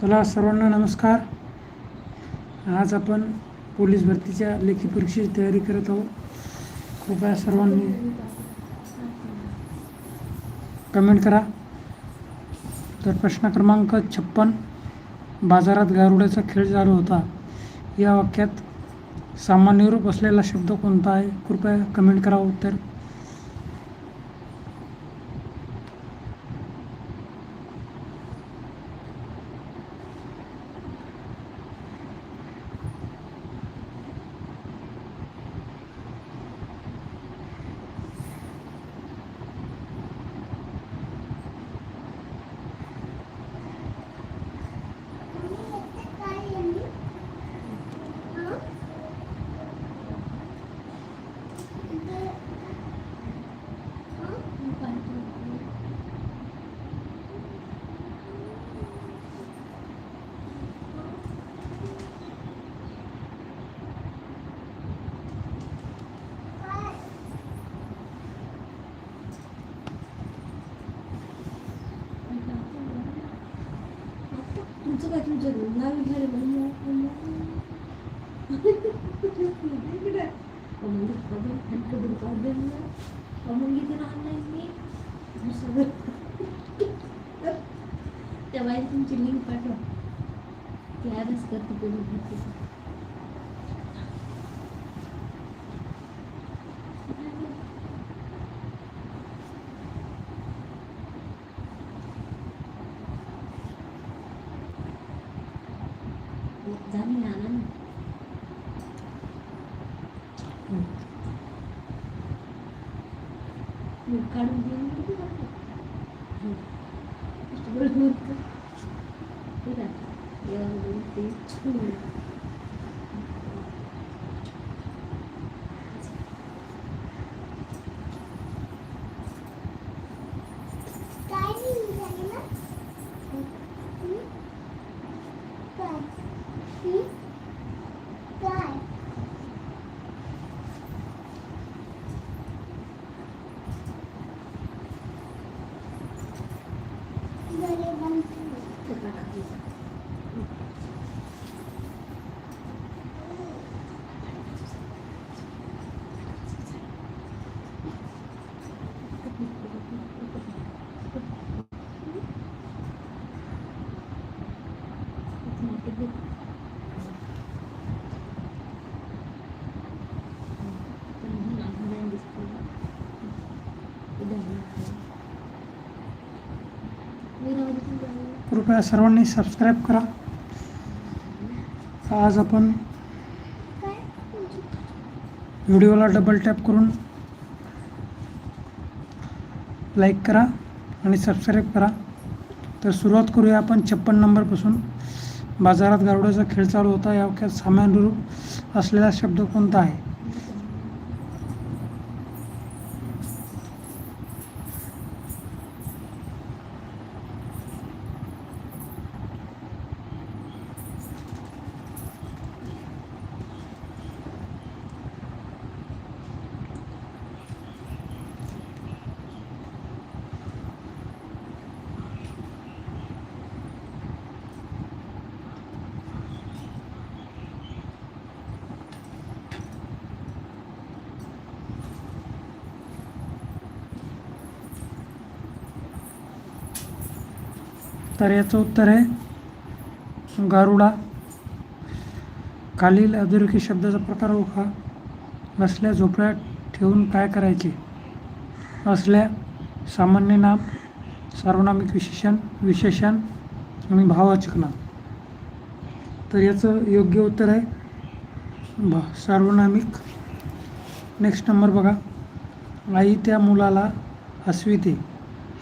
चला सर्वांना नमस्कार. आज आपण पोलीस भरतीच्या लेखी परीक्षेची तयारी करत आहोत. कृपया सर्वांनी कमेंट करा. तर प्रश्न क्रमांक छप्पन बाजारात गारुड्याचा खेळ चालू होता. या वाक्यात सामान्य रूप असलेला शब्द कोणता आहे? कृपया कमेंट करा उत्तर तुमचं काय तुमचं नाव झालं तेव्हा बाई तुमची लिंक पाठवा ती आजच करते पोलीस പാലക്കാട് ഇഷ്ടപ്പെടുന്നവർക്ക് ഇതാണ് कृपया सर्वांनी सबस्क्राईब करा. आज आपण व्हिडिओला डबल टॅप करून लाईक करा आणि सबस्क्राईब करा. तर सुरुवात करूया आपण छप्पन नंबरपासून बाजारात गारुड्याचा खेळ चालू होता. या वाक्यात सामान्य रूप असलेला शब्द कोणता आहे? तर याचं उत्तर आहे गारुडा. खालील अधोरेखी शब्दाचा प्रकार ओळखा. असल्या झोपड्या ठेवून काय करायचे? असल्या सामान्य नाम सार्वनामिक विशेषण विशेषण आणि भाववाचक नाम. तर याचं योग्य उत्तर आहे भा सार्वनामिक. नेक्स्ट नंबर बघा. आई त्या मुलाला हसविते.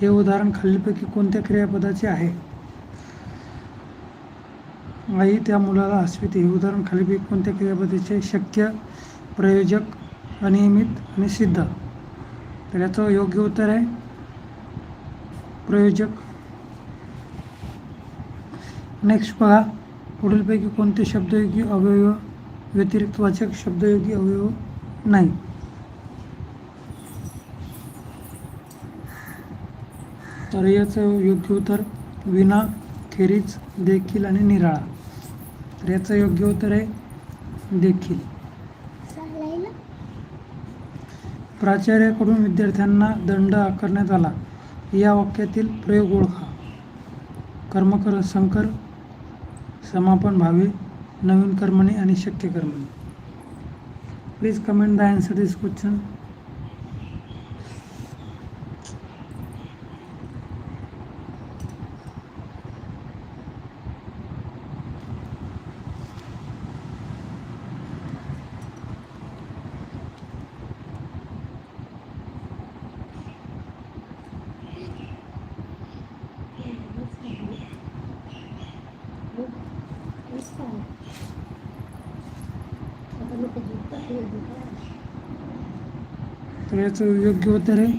हे उदाहरण खालीलपैकी कोणत्या क्रियापदाचे आहे? आई त्या मुलाला हसविते हे उदाहरण खालीलपैकी कोणत्या क्रियापदाचे शक्य प्रयोजक अनियमित आणि सिद्ध. तर याचं योग्य उत्तर आहे प्रयोजक. नेक्स्ट बघा पुढीलपैकी कोणते शब्दयोगी अवयव व्यतिरिक्त वाचक शब्दयोगी अवयव नाही? तर याचं योग्य उत्तर विना खेरीज देखील आणि निराळा. तर याचं योग्य उत्तर आहे देखील. प्राचार्याकडून विद्यार्थ्यांना दंड आकारण्यात आला. या वाक्यातील प्रयोग ओळखा. कर्मकर संकर समापन भावे नवीन कर्मणी आणि शक्य कर्मणी. Please comment the answer this question तर याचं योग्य उत्तर आहे.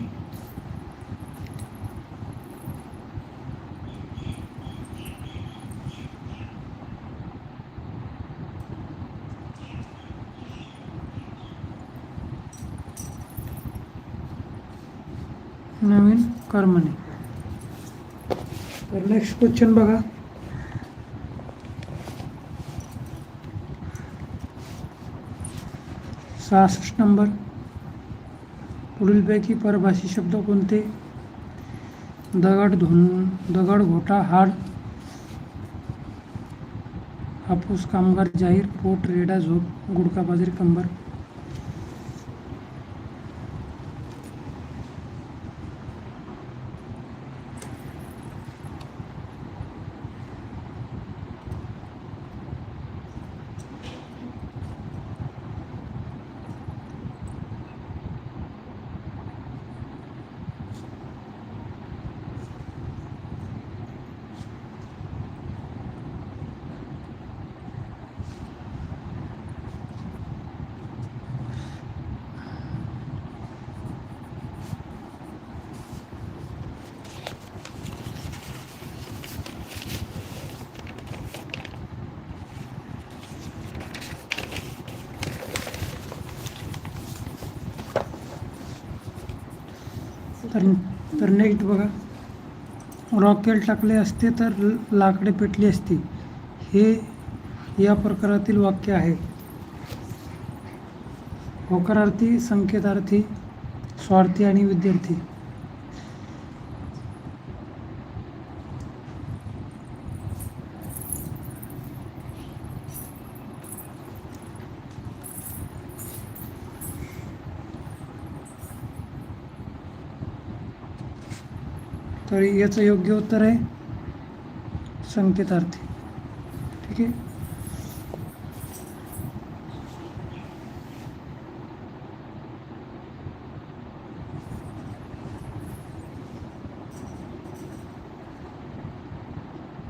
नवीन कर्मणे तर नेक्स्ट क्वेश्चन बघा. सहासष्ट नंबर। पुढीलपैकी परभाषी शब्द को दगड धुन, दगड घोटा हाड हापूस, कामगार, ज़ाहिर, पोट, रेडा, झोप, गुडका, बाजरी, कंबर। तर तर नेक्स्ट बघा. रॉकेल टाकले असते तर ल- लाकडे पेटली असती. हे या प्रकारातील वाक्य आहे. होकारार्थी संकेतार्थी स्वार्थी आणि विद्यार्थी. तर याचं योग्य उत्तर आहे संकेतार्थी. ठीक आहे?